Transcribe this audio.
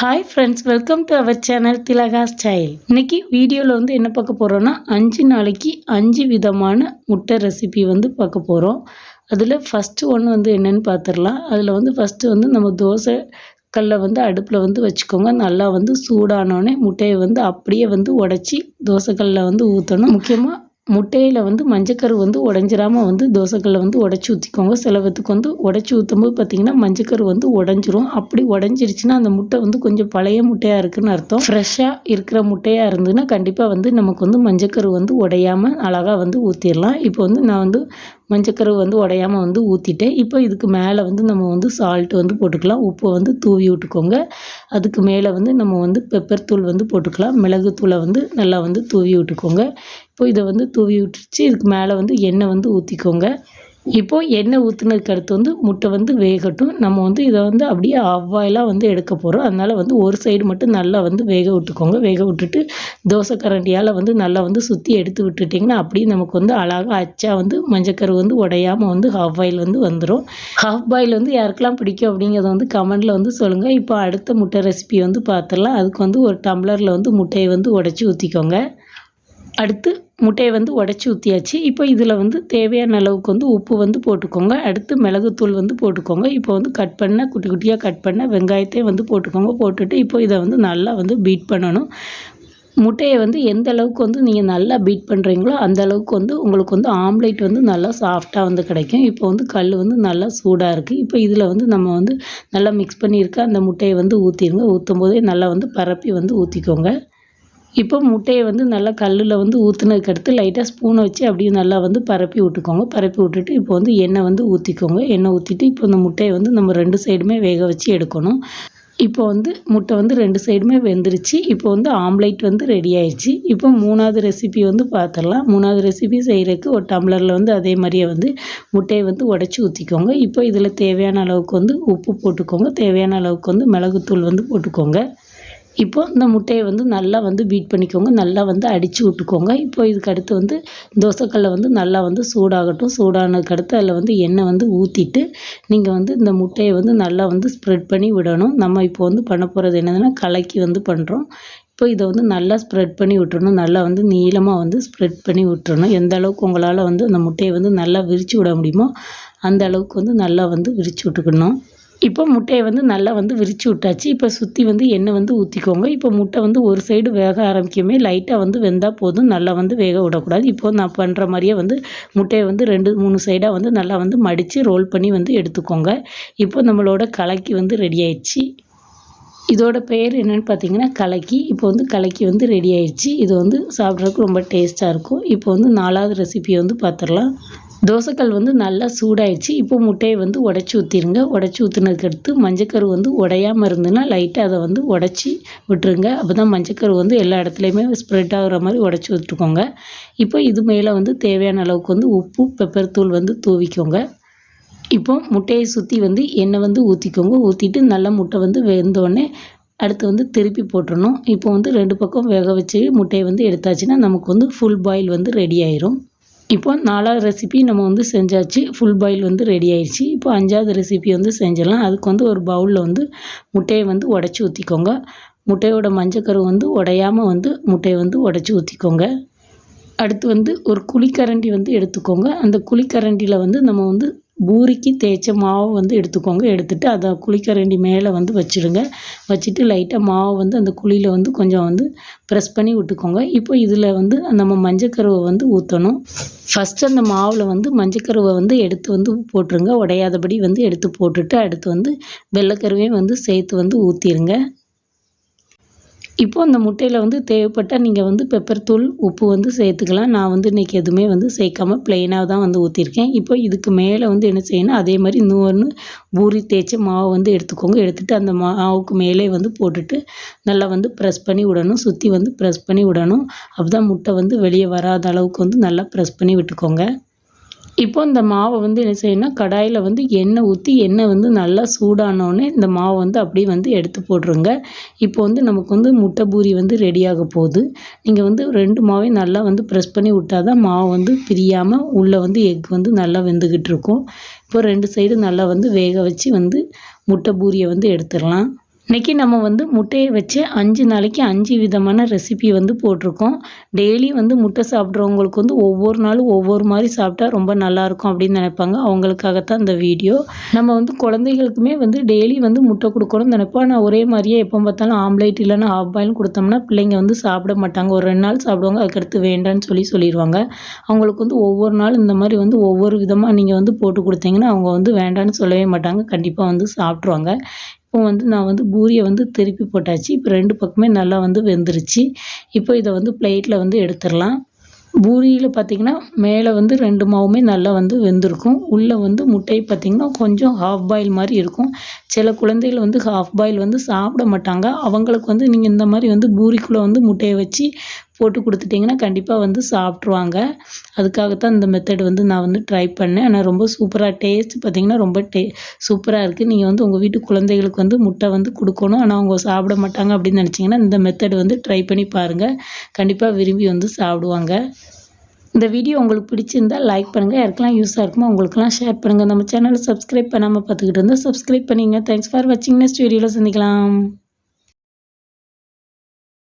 Hi friends welcome to our channel Thilaka style இன்னைக்கு வீடியோவில் வந்து என்ன பார்க்க போகிறோன்னா அஞ்சு நாளைக்கு அஞ்சு விதமான முட்டை ரெசிபி வந்து பார்க்க போகிறோம் அதில் ஃபஸ்ட்டு ஒன்று வந்து என்னென்னு பார்த்துடலாம் அதில் வந்து ஃபஸ்ட்டு வந்து நம்ம தோசை கல்லை வந்து அடுப்பில் வந்து வச்சுக்கோங்க. நல்லா வந்து சூடானோடனே முட்டையை வந்து அப்படியே வந்து உடச்சி தோசைக்கல்லில் வந்து ஊற்றணும் முக்கியமாக முட்டையில் வந்து மஞ்சக்கரு வந்து உடஞ்சிராம வந்து தோசைக்கல்ல வந்து உடச்சி ஊற்றிக்கோங்க சிலவத்துக்கு வந்து உடச்சி ஊற்றும்போது பார்த்தீங்கன்னா மஞ்சக்கரு வந்து உடஞ்சிரும். அப்படி உடஞ்சிருச்சுன்னா அந்த முட்டை வந்து கொஞ்சம் பழைய முட்டையாக இருக்குதுன்னு அர்த்தம். ஃப்ரெஷ்ஷாக இருக்கிற முட்டையாக இருந்ததுன்னா கண்டிப்பாக வந்து நமக்கு வந்து மஞ்சக்கரு வந்து உடையாமல் அழகாக வந்து ஊற்றிடலாம் இப்போ வந்து நான் வந்து மஞ்சக்கரு வந்து உடையாமல் வந்து ஊற்றிட்டேன் இப்போ இதுக்கு மேலே வந்து நம்ம வந்து சால்ட் வந்து போட்டுக்கலாம். உப்பை வந்து தூவி விட்டுக்கோங்க. அதுக்கு மேலே வந்து நம்ம வந்து பெப்பர் தூள் வந்து போட்டுக்கலாம். மிளகுத்தூளை வந்து நல்லா வந்து தூவி விட்டுக்கோங்க. இப்போ இதை வந்து தூவி விட்டுருச்சு. இதுக்கு மேலே வந்து எண்ணெய் வந்து ஊற்றிக்கோங்க இப்போது எண்ணெய் ஊற்றுனதுக்கு அடுத்து வந்து முட்டை வந்து வேகட்டும். நம்ம வந்து இதை வந்து அப்படியே அவ்வாயிலாக வந்து எடுக்க போகிறோம் அதனால் வந்து ஒரு சைடு மட்டும் நல்லா வந்து வேக விட்டுக்கோங்க. வேக விட்டுட்டு தோசை கரண்டியால் வந்து நல்லா வந்து சுற்றி எடுத்து விட்டுட்டிங்கன்னா அப்படியே நமக்கு வந்து அழகாக அச்சா வந்து மஞ்சக்கரு வந்து உடையாமல் வந்து ஹாஃப் பாயில் வந்து வந்துடும் ஹாஃப் பாயில் வந்து யாருக்கெல்லாம் பிடிக்கும் அப்படிங்கிறத வந்து கமெண்டில் வந்து சொல்லுங்கள் இப்போ அடுத்த முட்டை ரெசிபி வந்து பார்த்துடலாம் அதுக்கு வந்து ஒரு டம்ளரில் வந்து முட்டையை வந்து உடச்சி ஊற்றிக்கோங்க அடுத்து முட்டையை வந்து உடச்சி ஊற்றியாச்சு இப்போ இதில் வந்து தேவையான அளவுக்கு வந்து உப்பு வந்து போட்டுக்கோங்க. அடுத்து மிளகுத்தூள் வந்து போட்டுக்கோங்க. இப்போ வந்து கட் பண்ண குட்டி குட்டியாக கட் பண்ண வெங்காயத்தையும் வந்து போட்டுக்கோங்க. போட்டுட்டு இப்போ இதை வந்து நல்லா வந்து பீட் பண்ணணும். முட்டையை வந்து எந்த அளவுக்கு வந்து நீங்கள் நல்லா பீட் பண்ணுறீங்களோ அந்த அளவுக்கு வந்து உங்களுக்கு வந்து ஆம்லேட் வந்து நல்லா சாஃப்டாக வந்து கிடைக்கும். இப்போ வந்து கல் வந்து நல்லா சூடாக இருக்குது இப்போ இதில் வந்து நம்ம வந்து நல்லா மிக்ஸ் பண்ணியிருக்க அந்த முட்டையை வந்து ஊற்றிடுங்க ஊற்றும் போதே நல்லா வந்து பரப்பி வந்து ஊற்றிக்கோங்க இப்போ முட்டையை வந்து நல்லா கல்லில் வந்து ஊற்றுனதுக்கு அடுத்து லைட்டாக ஸ்பூனை வச்சு அப்படியே நல்லா வந்து பரப்பி விட்டுக்கோங்க. பரப்பி விட்டுட்டு இப்போ வந்து எண்ணெய் வந்து ஊற்றிக்கோங்க எண்ணெய் ஊற்றிட்டு இப்போ இந்த முட்டையை வந்து நம்ம ரெண்டு சைடுமே வேக வச்சு எடுக்கணும். இப்போ வந்து முட்டை வந்து ரெண்டு சைடுமே வெந்துருச்சு. இப்போ வந்து ஆம்லேட் வந்து ரெடி ஆயிடுச்சு இப்போ மூணாவது ரெசிபி வந்து பார்த்துடலாம் மூணாவது ரெசிபி செய்கிறதுக்கு ஒரு டம்ளரில் வந்து அதே மாதிரியே வந்து முட்டையை வந்து உடச்சி ஊற்றிக்கோங்க இப்போ இதில் தேவையான அளவுக்கு வந்து உப்பு போட்டுக்கோங்க. தேவையான அளவுக்கு வந்து மிளகுத்தூள் வந்து போட்டுக்கோங்க. இப்போ இந்த முட்டையை வந்து நல்லா வந்து பீட் பண்ணிக்கோங்க. நல்லா வந்து அடித்து விட்டுக்கோங்க. இப்போ இதுக்கு அடுத்து வந்து தோசைக்கல்லை வந்து நல்லா வந்து சூடாகட்டும். சூடானதுக்கு அடுத்து அதில் வந்து எண்ணெய் வந்து ஊற்றிட்டு நீங்கள் வந்து இந்த முட்டையை வந்து நல்லா வந்து ஸ்ப்ரெட் பண்ணி விடணும். நம்ம இப்போ வந்து பண்ண போகிறது என்னதுன்னா கலக்கி வந்து பண்ணுறோம் இப்போ இதை வந்து நல்லா ஸ்ப்ரெட் பண்ணி விட்டுறணும். நல்லா வந்து நீளமாக வந்து ஸ்ப்ரெட் பண்ணி விட்டுறணும். எந்த அளவுக்கு உங்களால் வந்து அந்த முட்டையை வந்து நல்லா விரித்து விட முடியுமோ அந்த அளவுக்கு வந்து நல்லா வந்து விரித்து விட்டுக்கணும். இப்போ முட்டையை வந்து நல்லா வந்து விரித்து விட்டாச்சு. இப்போ சுற்றி வந்து எண்ணெய் வந்து ஊற்றிக்கோங்க இப்போ முட்டை வந்து ஒரு சைடு வேக ஆரம்பிக்குமே லைட்டாக வந்து வெந்தால் போதும். நல்லா வந்து வேக விடக்கூடாது. இப்போ நான் பண்ணுற மாதிரியே வந்து முட்டையை வந்து ரெண்டு மூணு சைடாக வந்து நல்லா வந்து மடித்து ரோல் பண்ணி வந்து எடுத்துக்கோங்க. இப்போ நம்மளோட கலக்கி வந்து ரெடி ஆயிடுச்சு. இதோட பெயர் என்னென்னு பார்த்தீங்கன்னா கலக்கி. இப்போ வந்து கலக்கி வந்து ரெடி ஆயிடுச்சு. இது வந்து சாப்பிட்றதுக்கு ரொம்ப டேஸ்ட்டாக இருக்கும். இப்போ வந்து நாலாவது ரெசிபியை வந்து பார்த்துடலாம் தோசைக்கல் வந்து நல்லா சூடாயிடுச்சு. இப்போ முட்டையை வந்து உடச்சி ஊற்றிடுங்க உடச்சி ஊற்றுனதுக்கு அடுத்து மஞ்சக்கரு வந்து உடையாமல் இருந்ததுன்னா லைட்டாக அதை வந்து உடச்சி விட்டுருங்க. அப்போ தான் மஞ்சக்கரு வந்து எல்லா இடத்துலையுமே ஸ்ப்ரெட் ஆகிற மாதிரி உடச்சி விட்டுக்கோங்க. இப்போ இது மேலே வந்து தேவையான அளவுக்கு வந்து உப்பு பெப்பர் தூள் வந்து தூவிக்கோங்க. இப்போ முட்டையை சுற்றி வந்து எண்ணெய் வந்து ஊற்றிக்கோங்க ஊற்றிட்டு நல்லா முட்டை வந்து வெந்தோடனே அடுத்து வந்து திருப்பி போட்டுடணும் இப்போ வந்து ரெண்டு பக்கம் வேக வச்சு முட்டையை வந்து எடுத்தாச்சுன்னா நமக்கு வந்து ஃபுல் பாயில் வந்து ரெடி ஆயிரும். இப்போ நாலாவது ரெசிபி நம்ம வந்து செஞ்சாச்சு. ஃபுல் பாயில் வந்து ரெடி ஆயிடுச்சு இப்போ அஞ்சாவது ரெசிபி வந்து செஞ்சிடலாம். அதுக்கு வந்து ஒரு பவுலில் வந்து முட்டையை வந்து உடச்சி ஊற்றிக்கோங்க முட்டையோட மஞ்சக்கரு வந்து உடையாமல் வந்து முட்டையை வந்து உடச்சி ஊற்றிக்கோங்க அடுத்து வந்து ஒரு குழிக்கரண்டி வந்து எடுத்துக்கோங்க. அந்த குழிக்கரண்டியில் வந்து நம்ம வந்து பூரிக்கு தேய்ச்ச மாவை வந்து எடுத்துக்கோங்க. எடுத்துகிட்டு அதை குழிக்கரண்டி மேலே வந்து வச்சுடுங்க. வச்சுட்டு லைட்டாக மாவை வந்து அந்த குழியில் வந்து கொஞ்சம் வந்து ப்ரெஸ் பண்ணி விட்டுக்கோங்க. இப்போ இதில் வந்து நம்ம மஞ்சக்கருவை வந்து ஊற்றணும் ஃபஸ்ட்டு அந்த மாவில் வந்து மஞ்சக்கருவை வந்து எடுத்து வந்து போட்டுருங்க. உடையாதபடி வந்து எடுத்து போட்டுட்டு அடுத்து வந்து வெள்ளைக்கருவையும் வந்து சேர்த்து வந்து ஊற்றிடுங்க இப்போ அந்த முட்டையில் வந்து தேவைப்பட்டால் நீங்கள் வந்து பெப்பர் தூள் உப்பு வந்து சேர்த்துக்கலாம். நான் வந்து இன்றைக்கி எதுவுமே வந்து சேர்க்காம ப்ளெயினாக தான் வந்து ஊற்றிருக்கேன் இப்போ இதுக்கு மேலே வந்து என்ன செய்யணும்? அதே மாதிரி இன்னொன்று பூரி தேய்ச்சி மாவு வந்து எடுத்துக்கோங்க. எடுத்துகிட்டு அந்த மாவுக்கு மேலே வந்து போட்டுட்டு நல்லா வந்து ப்ரெஸ் பண்ணி விடணும். சுற்றி வந்து ப்ரெஸ் பண்ணி விடணும். அப்போ தான் முட்டை வந்து வெளியே வராத அளவுக்கு வந்து நல்லா ப்ரெஸ் பண்ணி விட்டுக்கோங்க. இப்போ இந்த மாவை வந்து என்ன செய்யணும்னா கடாயில் வந்து எண்ணெய் ஊற்றி எண்ணெய் வந்து நல்லா சூடானோடனே இந்த மாவை வந்து அப்படியே வந்து எடுத்து போட்டுருங்க. இப்போ வந்து நமக்கு வந்து முட்டை பூரி வந்து ரெடியாக போகுது. நீங்கள் வந்து ரெண்டு மாவையும் நல்லா வந்து ப்ரெஸ் பண்ணி விட்டால் தான் மாவு வந்து பிரியாமல் உள்ளே வந்து எக் வந்து நல்லா வெந்துக்கிட்டு இருக்கும். இப்போ ரெண்டு சைடு நல்லா வந்து வேக வச்சு வந்து முட்டை பூரியை வந்து எடுத்துடலாம். இன்றைக்கி நம்ம வந்து முட்டையை வச்சு அஞ்சு நாளைக்கு அஞ்சு விதமான ரெசிபி வந்து போட்டிருக்கோம். டெய்லி வந்து முட்டை சாப்பிட்றவங்களுக்கு வந்து ஒவ்வொரு நாளும் ஒவ்வொரு மாதிரி சாப்பிட்டா ரொம்ப நல்லாயிருக்கும் அப்படின்னு நினைப்பாங்க. அவங்களுக்காகத்தான் இந்த வீடியோ நம்ம வந்து குழந்தைகளுக்குமே வந்து டெய்லி வந்து முட்டை கொடுக்கணும்னு நினைப்போம். ஆனால் ஒரே மாதிரியே எப்போ பார்த்தாலும் ஆம்லேட் இல்லைன்னா ஆஃப் பாயில் கொடுத்தோம்னா பிள்ளைங்க வந்து சாப்பிட மாட்டாங்க. ஒரு ரெண்டு நாள் சாப்பிடுவாங்க அதுக்கடுத்து வேண்டான்னு சொல்லி சொல்லிடுவாங்க. அவங்களுக்கு வந்து ஒவ்வொரு நாள் இந்த மாதிரி வந்து ஒவ்வொரு விதமாக நீங்கள் வந்து போட்டு கொடுத்தீங்கன்னா அவங்க வந்து வேண்டான்னு சொல்லவே மாட்டாங்க. கண்டிப்பாக வந்து சாப்பிட்ருவாங்க இப்போ வந்து நான் வந்து பூரியை வந்து திருப்பி போட்டாச்சு. இப்போ ரெண்டு பக்கமே நல்லா வந்து வெந்துருச்சு. இப்போ இதை வந்து பிளேட்டில் வந்து எடுத்துடலாம். பூரியில் பார்த்திங்கன்னா மேலே வந்து ரெண்டு மாவுமே நல்லா வந்து வெந்திருக்கும். உள்ளே வந்து முட்டை பார்த்திங்கன்னா கொஞ்சம் ஹாஃப் பாயில் மாதிரி இருக்கும். சில குழந்தைகள் வந்து ஹாஃப் பாயில் வந்து சாப்பிட மாட்டாங்க. அவங்களுக்கு வந்து நீங்கள் இந்த மாதிரி வந்து பூரிக்குள்ளே வந்து முட்டையை வச்சு போட்டு கொடுத்துட்டிங்கன்னா கண்டிப்பாக வந்து சாப்பிட்ருவாங்க அதுக்காகத்தான் இந்த மெத்தட் வந்து நான் வந்து ட்ரை பண்ணேன். ஆனால் ரொம்ப சூப்பராக டேஸ்ட் பார்த்திங்கன்னா ரொம்ப டே சூப்பராக இருக்குது நீங்கள் வந்து உங்கள் வீட்டு குழந்தைகளுக்கு வந்து முட்டை வந்து கொடுக்கணும். ஆனால் அவங்க சாப்பிட மாட்டாங்க அப்படின்னு நினச்சிங்கன்னா இந்த மெத்தட் வந்து ட்ரை பண்ணி பாருங்கள் கண்டிப்பாக விரும்பி வந்து சாப்பிடுவாங்க. இந்த வீடியோ உங்களுக்கு பிடிச்சிருந்தால் லைக் பண்ணுங்கள் யாருக்கெல்லாம் யூஸாக இருக்குமோ உங்களுக்குலாம் ஷேர் பண்ணுங்கள் நம்ம சேனலை சப்ஸ்கிரைப் பண்ணாமல் பார்த்துக்கிட்டு இருந்தால் சப்ஸ்கிரைப் பண்ணிங்க. தேங்க்ஸ் ஃபார் வாட்சிங் நெக்ஸ்ட் வீடியோவில் சந்திக்கலாம்.